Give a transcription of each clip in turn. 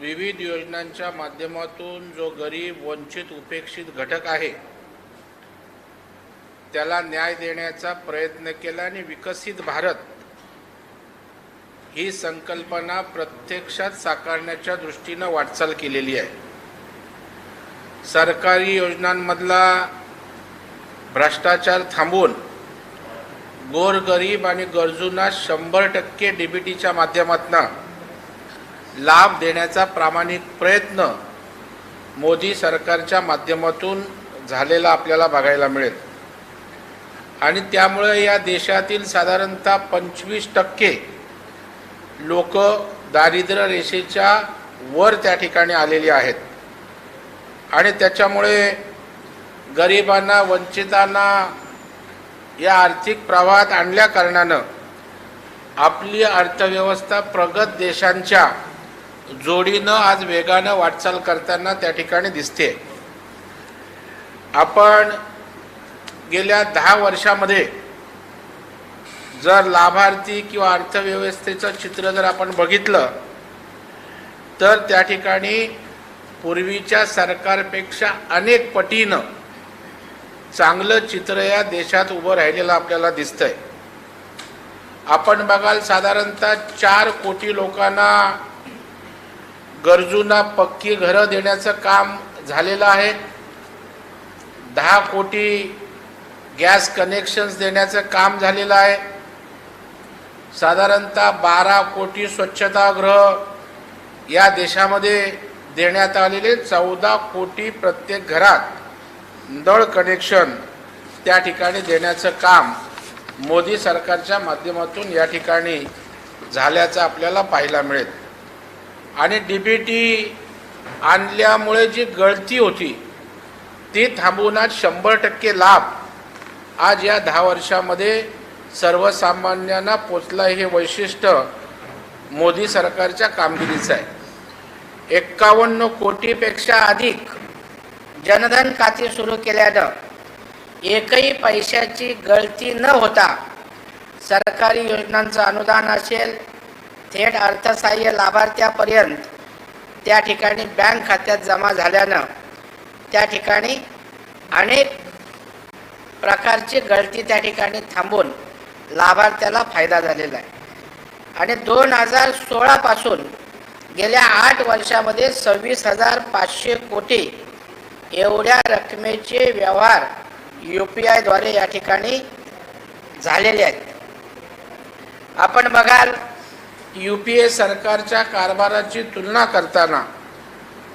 विविध योजनांच्या माध्यमातून जो गरीब वंचित उपेक्षित घटक आहे त्याला न्याय देण्याचा प्रयत्न केला आणि विकसित भारत ही संकल्पना प्रत्यक्षात साकारण्याच्या दृष्टीनं वाटचाल केलेली आहे. सरकारी योजनांमधला भ्रष्टाचार थांबवून गोरगरीब आणि गरजूंना शंभर टक्के डी बी टीच्या माध्यमातून लाभ देण्याचा प्रामाणिक प्रयत्न मोदी सरकारच्या माध्यमातून झालेला आपल्याला बघायला मिळेल. आणि त्यामुळे या देशातील साधारणतः पंचवीस टक्के लोक दारिद्र्य रेषेच्या वर त्या ठिकाणी आलेली आहेत. आणि त्याच्यामुळे गरिबांना वंचितांना या आर्थिक प्रवाहात आणल्या कारणानं आपली अर्थव्यवस्था प्रगत देशांच्या जोडीनं आज वेगानं वाटचाल करताना त्या ठिकाणी दिसते. आपण गेल्या दहा वर्षामध्ये जर लाभार्थी किंवा अर्थव्यवस्थेचं चित्र जर आपण बघितलं तर त्या ठिकाणी पूर्वीच्या सरकारपेक्षा अनेक पटीनं चांगलं चित्र या देशात उभं राहिलेलं आपल्याला दिसतंय. आपण बघाल साधारणतः चार कोटी लोकांना गरजूंना पक्की घरं देण्याचं काम झालेलं आहे. दहा कोटी गॅस कनेक्शन्स देण्याचं काम झालेलं आहे. साधारणतः बारा कोटी स्वच्छतागृह या देशामध्ये देण्यात आलेले चौदा कोटी प्रत्येक घरात नळ कनेक्शन त्या ठिकाणी देण्याचं काम मोदी सरकारच्या माध्यमातून या ठिकाणी झाल्याचं आपल्याला पाहायला मिळेल. आणि डी बी टी आणल्यामुळे जी गळती होती ती थांबवून आज शंभर टक्के लाभ आज या दहा वर्षामध्ये सर्वसामान्यांना पोचलं हे वैशिष्ट्य मोदी सरकारच्या कामगिरीचं आहे. एक्कावन्न कोटीपेक्षा अधिक जनधन खाते सुरू केल्यानं एकही पैशाची गळती न होता सरकारी योजनांचं अनुदान असेल थेट अर्थसहाय्य लाभार्थ्यापर्यंत त्या ठिकाणी बँक खात्यात जमा झाल्यानं त्या ठिकाणी अनेक प्रकारची गळती त्या ठिकाणी थांबून लाभार्थ्याला फायदा झालेला आहे. आणि दोन हजार सोळापासून गेल्या आठ वर्षामध्ये सव्वीस हजार पाचशे कोटी एवढ्या रकमेचे व्यवहार यू पी आयद्वारे या ठिकाणी झालेले आहेत. आपण बघाल यू पी ए सरकारच्या कारभाराची तुलना करताना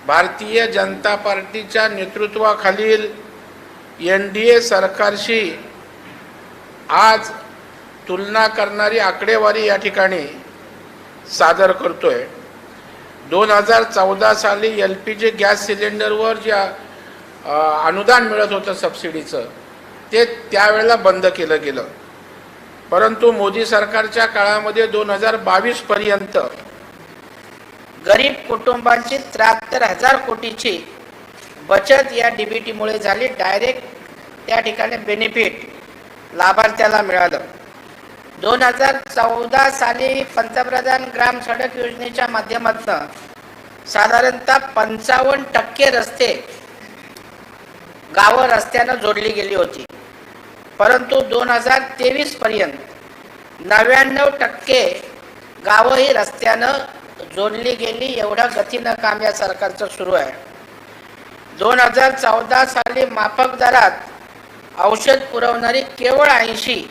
भारतीय जनता पार्टीच्या नेतृत्वाखालील एन डी ए सरकारशी आज तुलना करणारी आकडेवारी या ठिकाणी सादर करतोय. दोन हजार चौदा साली एल पी जी गॅस सिलेंडरवर जे अनुदान मिळत होतं सबसिडीचं ते त्यावेळेला बंद केलं गेलं. परंतु मोदी सरकारच्या काळामध्ये दोन हजार बावीस पर्यंत गरीब कुटुंबांची त्र्याहत्तर हजार कोटीची बचत या डी बी टीमुळे झाली. डायरेक्ट त्या ठिकाणी बेनिफिट लाभार्थ्याला मिळालं. दोन हजार चौदा साली पंतप्रधान ग्राम सडक योजनेच्या माध्यमातून साधारणतः पंचावन्न टक्के रस्ते गावं रस्त्यानं जोडली गेली होती. परंतु दोन हजार तेवीस पर्यंत नव्याण्णव टक्के गावं ही रस्त्यानं जोडली गेली. एवढ्या गतीनं काम या सरकारचं सुरू आहे. दोन हजार चौदा साली माफक दरात औषध पुरवणारी केवळ ऐंशी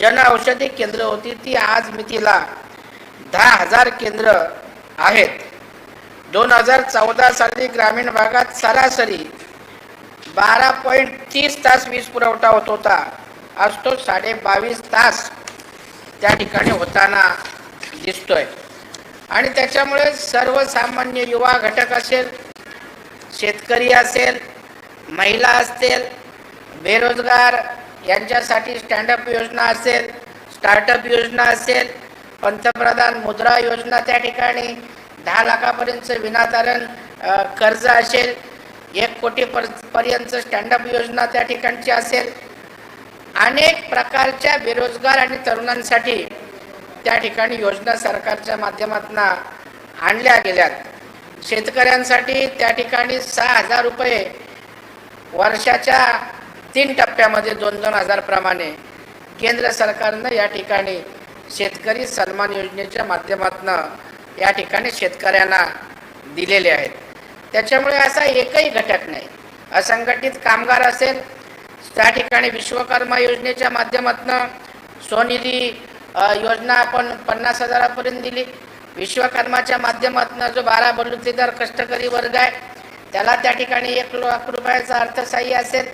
जन औषधी केंद्र होती. ती आज मितीला दहा हजार केंद्र आहेत. दोन हजार चौदा साली ग्रामीण भागात सरासरी बारा पॉईंट तीस तास वीज पुरवठा होत होता. आज तो साडे बावीस तास त्या ठिकाणी होताना दिसतोय. आणि त्याच्यामुळे सर्वसामान्य युवा घटक असेल शेतकरी असेल महिला असतील बेरोजगार यांच्यासाठी स्टँडअप योजना असेल स्टार्टअप योजना असेल पंतप्रधान मुद्रा योजना त्या ठिकाणी दहा लाखापर्यंतचं विनातारण कर्ज असेल एक कोटी पर पर्यंत स्टँडअप योजना त्या ठिकाणची असेल. अनेक प्रकारच्या बेरोजगार आणि तरुणांसाठी त्या ठिकाणी योजना सरकारच्या माध्यमातून आणल्या गेल्यात. शेतकऱ्यांसाठी त्या ठिकाणी सहा हजार रुपये वर्षाच्या तीन टप्प्यामध्ये दोन दोन हजारप्रमाणे केंद्र सरकारनं या ठिकाणी शेतकरी सन्मान योजनेच्या माध्यमातून या ठिकाणी शेतकऱ्यांना दिलेले आहेत. त्याच्यामुळे असा एकही घटक नाही. असंघटित कामगार असेल त्या ठिकाणी विश्वकर्मा योजनेच्या माध्यमातून स्वनिधी योजना आपण पन्नास हजारापर्यंत दिली. विश्वकर्माच्या माध्यमातून जो बारा बलुतेदार कष्टकरी वर्ग आहे त्याला त्या ठिकाणी एक लाख रुपयाचा अर्थसहाय्य असेल.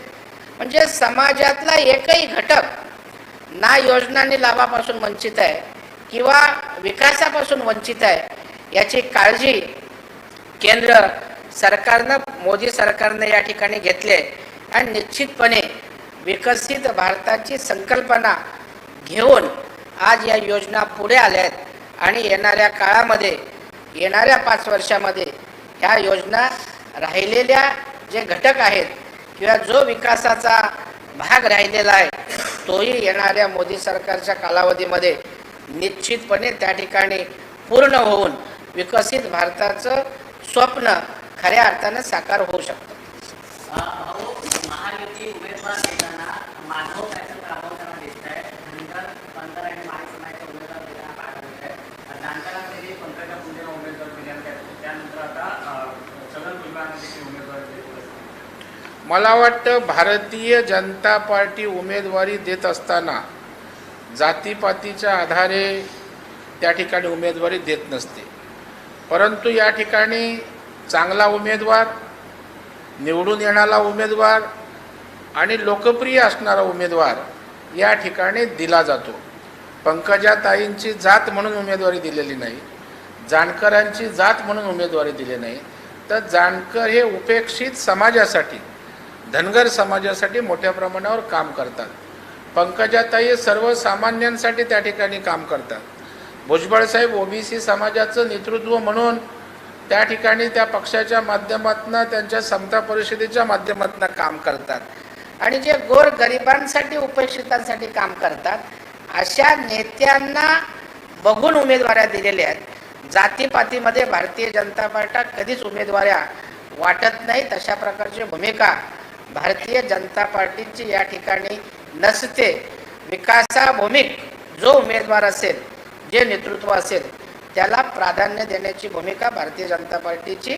म्हणजे समाजातला एकही घटक ना योजनांनी लाभापासून वंचित आहे किंवा विकासापासून वंचित आहे याची काळजी केंद्र सरकारनं मोदी सरकारनं या ठिकाणी घेतले आणि निश्चितपणे विकसित भारताची संकल्पना घेऊन आज या योजना पुढे आल्या आहेत. आणि येणाऱ्या काळामध्ये येणाऱ्या पाच वर्षामध्ये ह्या योजना राहिलेल्या जे घटक आहेत किंवा जो विकासाचा भाग राहिलेला आहे तोही येणाऱ्या मोदी सरकारच्या कालावधीमध्ये निश्चितपणे त्या ठिकाणी पूर्ण होऊन विकसित भारताचं स्वप्न खऱ्या अर्थानं साकार होऊ शकतं. मला वाटतं भारतीय जनता पार्टी उमेदवारी देत असताना जातीपातीच्या आधारे त्या ठिकाणी उमेदवारी देत नसते. परंतु या ठिकाणी चांगला उमेदवार निवडून येणारा उमेदवार आणि लोकप्रिय असणारा उमेदवार या ठिकाणी दिला जातो. पंकजाताईंची जात म्हणून उमेदवारी दिलेली नाही जानकरांची जात म्हणून उमेदवारी दिली नाही. तर जानकर हे उपेक्षित समाजासाठी धनगर समाजासाठी मोठ्या प्रमाणावर काम करतात. पंकजाताई सर्वसामान्यांसाठी त्या ठिकाणी काम करतात. भुजबळ साहेब ओबीसी समाजाचं नेतृत्व म्हणून त्या ठिकाणी त्या पक्षाच्या माध्यमातून त्यांच्या समता परिषदेच्या माध्यमातून काम करतात. आणि जे गोर गरिबांसाठी उपेक्षितांसाठी काम करतात अशा नेत्यांना बघून उमेदवाऱ्या दिलेल्या आहेत. जातीपातीमध्ये भारतीय जनता पार्टी कधीच उमेदवाऱ्या वाटत नाहीत. अशा प्रकारची भूमिका भारतीय जनता पार्टीची या ठिकाणी नसते. विकासाभूमिक जो उमेदवार असेल जे नेतृत्व असेल त्याला प्राधान्य देण्याची भूमिका भारतीय जनता पार्टीची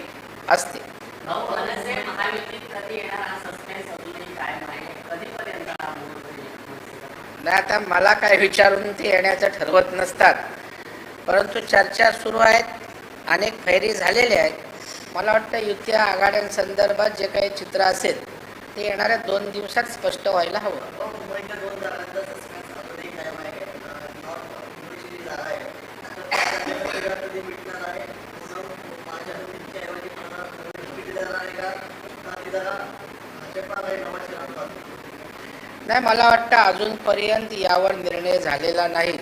असते. हा हा? नाही आता मला काय विचारून ते येण्याचं ठरवत नसतात. परंतु चर्चा सुरू आहेत अनेक फैरी झालेल्या आहेत. मला वाटतं युती आघाड्यांसंदर्भात जे काही चित्र असेल ते येणाऱ्या दोन दिवसात स्पष्ट व्हायला हवं भाऊ, मुंबईच्या दोन जागांचा सस्पेन्स अजूनही कायम आहे अं, नॉर्थ मुंबईची जी जागा आहे आता त्या कधी मिटणार आहे पुन्हा माझ्या हद्दीच्या ऐवजी मला तिकीट देणार आहे का का ती जागा भाजपा आहे नवाशी राहतात नाही मला वाटतं अजूनपर्यंत यावर निर्णय झालेला नाही.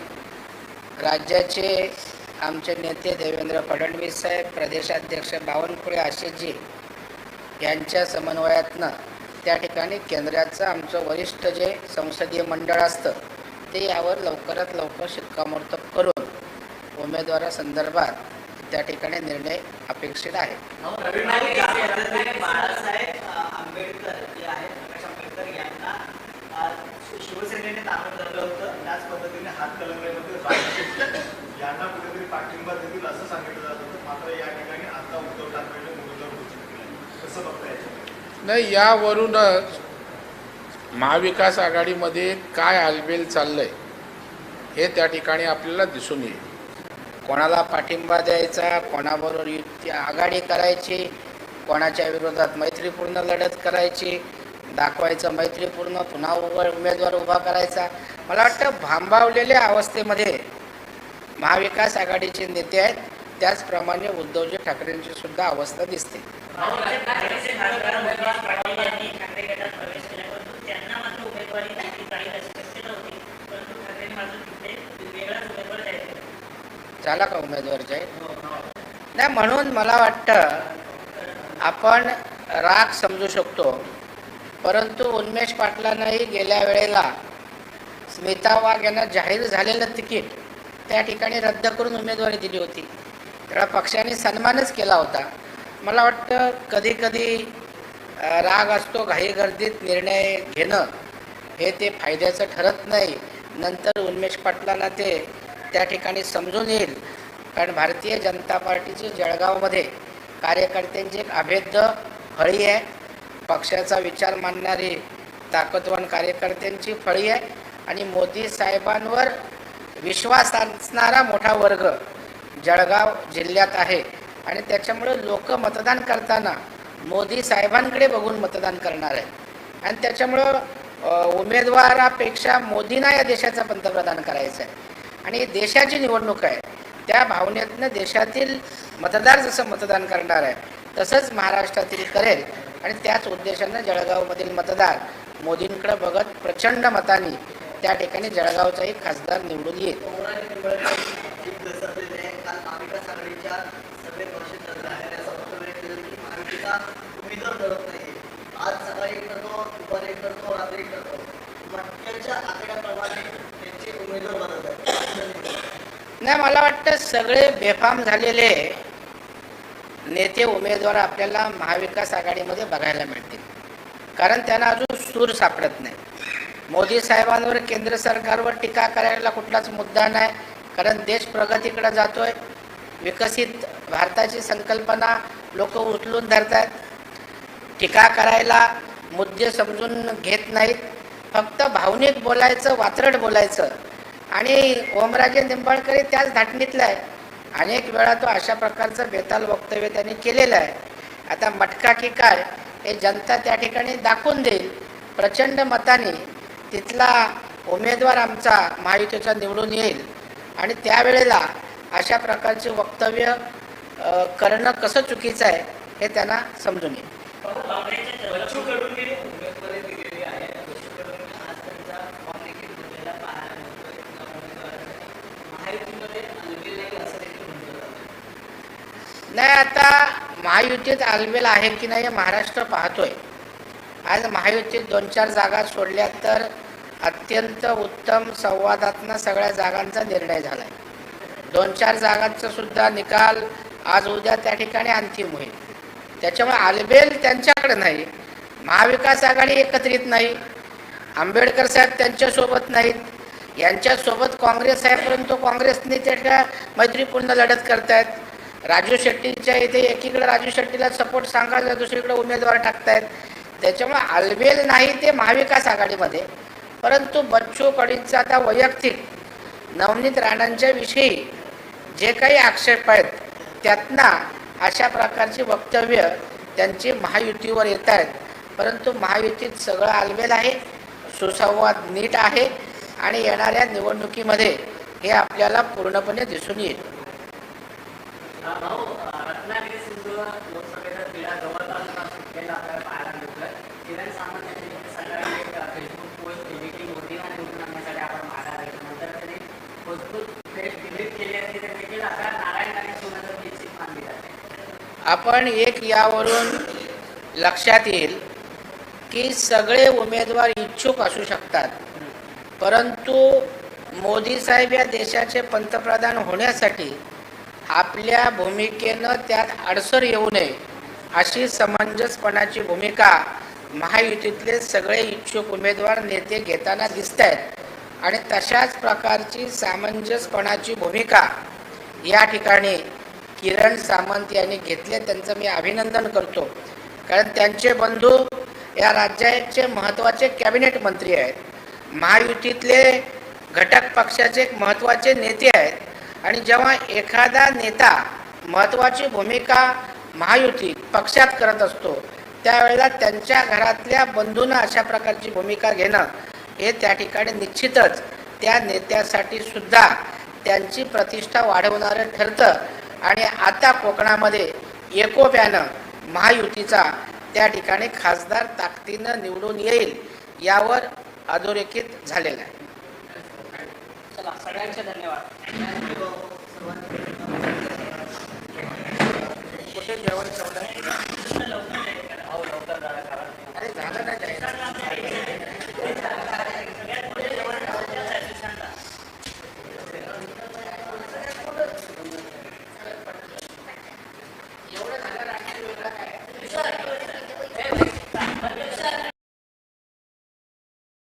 राज्याचे आमचे नेते देवेंद्र फडणवीस साहेब प्रदेशाध्यक्ष बावनकुळे आशिषजी यांच्या समन्वयातनं त्या ठिकाणी केंद्राचं आमचं वरिष्ठ जे संसदीय मंडळ असतं ते यावर लवकरात लवकर शिक्कामोर्तब करून उमेदवारासंदर्भात त्या ठिकाणी निर्णय अपेक्षित आहे रविवारी ज्या पद्धतीने बाळासाहेब अ, आंबेडकर जे आहेत प्रकाश आंबेडकर यांना अ, शि- शिवसेनेने झालं होतं त्याच पद्धतीने हातकलंगड्यामध्ये राजकीय यांना कुठेतरी पाठिंबा देतील असं सांगितलं जात होतं मात्र या ठिकाणी आता उद्धव ठाकरेने उमेदवार घोषित केलं कसं बघता नाही यावरूनच महाविकास आघाडीमध्ये काय आलबेल चाललंय हे त्या ठिकाणी आपल्याला दिसून येईल. कोणाला पाठिंबा द्यायचा कोणाबरोबर युती आघाडी करायची कोणाच्या विरोधात मैत्रीपूर्ण लढत करायची दाखवायचं मैत्रीपूर्ण पुन्हा उमेदवार उभा करायचा. मला वाटतं भांबावलेल्या अवस्थेमध्ये महाविकास आघाडीचे नेते आहेत. त्याचप्रमाणे उद्धवजी ठाकरेंची सुद्धा अवस्था दिसते. झाला का उमेदवार जाहीर नाही म्हणून मला वाटतं आपण राग समजू शकतो. परंतु उन्मेष पाटलांनाही गेल्या वेळेला स्मिता वाघ यांना जाहीर झालेलं तिकीट त्या ठिकाणी रद्द करून उमेदवारी दिली होती. त्याला पक्षाने सन्मानच केला होता. मला वाटतं कधी कधी राग असतो घाईगर्दीत निर्णय घेणं हे ते फायद्याचं ठरत नाही. नंतर उन्मेष पाटलांना ते त्या ठिकाणी समजून येईल. कारण भारतीय जनता पार्टीची जळगावमध्ये कार्यकर्त्यांची एक अभेद्य फळी आहे. पक्षाचा विचार मानणारी ताकदवान कार्यकर्त्यांची फळी आहे आणि मोदी साहेबांवर विश्वास असणारा मोठा वर्ग जळगाव जिल्ह्यात आहे. आणि त्याच्यामुळे लोक मतदान करताना मोदी साहेबांकडे बघून मतदान करणार आहे आणि त्याच्यामुळं उमेदवारापेक्षा मोदींना या देशाचा पंतप्रधान करायचं आहे आणि देशाची निवडणूक आहे. त्या भावनेतनं देशातील मतदार जसं मतदान करणार आहे तसंच महाराष्ट्रातील करेल आणि त्याच उद्देशानं जळगावमधील मतदार मोदींकडे बघत प्रचंड मताने त्या ठिकाणी जळगावचा एक खासदार निवडून येईल. नाही मला वाटतं सगळे बेफाम झालेले नेते उमेदवार आपल्याला महाविकास आघाडीमध्ये बघायला मिळतील. कारण त्यांना अजून सूर सापडत नाही. मोदी साहेबांवर केंद्र सरकारवर टीका करायला कुठलाच मुद्दा नाही. कारण देश प्रगतीकडे आहे विकसित भारताची संकल्पना लोक उचलून धरतात टीका करायला मुद्दे समजून घेत नाहीत. फक्त भावनिक बोलायचं वात्रट बोलायचं. आणि ओमराजे निंबाळकर त्याच धाटणीतला आहे. अनेक वेळा तो अशा प्रकारचं बेताल वक्तव्य त्यांनी केलेलं आहे. आता मटका की काय हे जनता त्या ठिकाणी दाखवून देईल. प्रचंड मताने तिथला उमेदवार आमचा महायुतीचा निवडून येईल. आणि त्यावेळेला अशा प्रकारचे वक्तव्य करणं कसं चुकीचं आहे हे त्यांना समजून येईल बच्चू कडूंनी उमेदवारी दिलेली आहे बच्चू कडूंनी आज त्यांचा फॉर्म देखील भरलेला पाहायला मिळतोय त्या उमेदवारासाठी. महायुतीमध्ये अलबेल नाही असं देखील म्हटलं जातं नाही आता महायुतीत आलबेल आहे की नाही हे महाराष्ट्र पाहतोय. आज महायुतीत दोन चार जागा सोडल्या तर अत्यंत उत्तम संवादातनं सगळ्या जागांचा निर्णय झाला आहे दोन चार जागांचा सुद्धा निकाल आज उद्या त्या ठिकाणी अंतिम होईल. त्याच्यामुळे आलबेल त्यांच्याकडे नाही महाविकास आघाडी एकत्रित नाही आंबेडकर साहेब त्यांच्यासोबत नाहीत. यांच्यासोबत काँग्रेस आहे परंतु काँग्रेसने त्याच्या मैत्रीपूर्ण लढत करतायत. राजू शेट्टींच्या इथे एकीकडे राजू शेट्टीला सपोर्ट सांगायचा दुसरीकडे उमेदवार टाकतायत. त्याच्यामुळे आलबेल नाही ते महाविकास आघाडीमध्ये. परंतु बच्चू कडींचा आता वैयक्तिक नवनीत राणांच्या विषयी जे काही आक्षेप आहेत त्यातना अशा प्रकारची वक्तव्य त्यांची महायुतीवर येत आहेत परंतु महायुतीत सगळं आलबेल आहे सुसंवाद नीट आहे आणि येणाऱ्या निवडणुकीमध्ये हे आपल्याला पूर्णपणे दिसून येईल. भाऊ रत्नागिरी सिंधुदुर्ग लोकसभेचा तिढा जवळपास सुटलेला आपल्याला पाहायला मिळतोय एक फेसबुक पोस्ट केली की मोदींना निवडून आणण्यासाठी आपण नंतर त्यांनी फेसबुक डिलीट केली तर देखील आता नारायण निश्चित मानली जाते आपण एक यावरून लक्षात येईल की सगळे उमेदवार इच्छुक असू शकतात. परंतु मोदी साहेब या देशाचे पंतप्रधान होण्यासाठी आपल्या भूमिकेनं त्यात अडसर येऊ नये अशी समंजसपणाची भूमिका महायुतीतले सगळे इच्छुक उमेदवार नेते घेताना दिसत आहेत आणि तशाच प्रकारची सामंजस्यपणाची भूमिका या ठिकाणी किरण सामंत यांनी घेतले त्यांचं मी अभिनंदन करतो. कारण त्यांचे बंधू या राज्याचे महत्त्वाचे कॅबिनेट मंत्री आहेत. महायुतीतले घटक पक्षाचे एक महत्त्वाचे नेते आहेत. आणि जेव्हा एखादा नेता महत्त्वाची भूमिका महायुती पक्षात करत असतो त्यावेळेला त्यांच्या घरातल्या बंधूंना अशा प्रकारची भूमिका घेणं हे त्या ठिकाणी निश्चितच त्या नेत्यासाठी सुद्धा त्यांची प्रतिष्ठा वाढवणारं ठरतं. आणि आता कोकणामध्ये एकोप्यानं महायुतीचा त्या ठिकाणी खासदार ताकदीनं निवडून येईल यावर अधोरेखित झालेला आहे. चला सगळ्यांचे धन्यवाद. कुठे जेवण ठेवलं? भाऊ लवकर जाणार कारण अरे झालं ना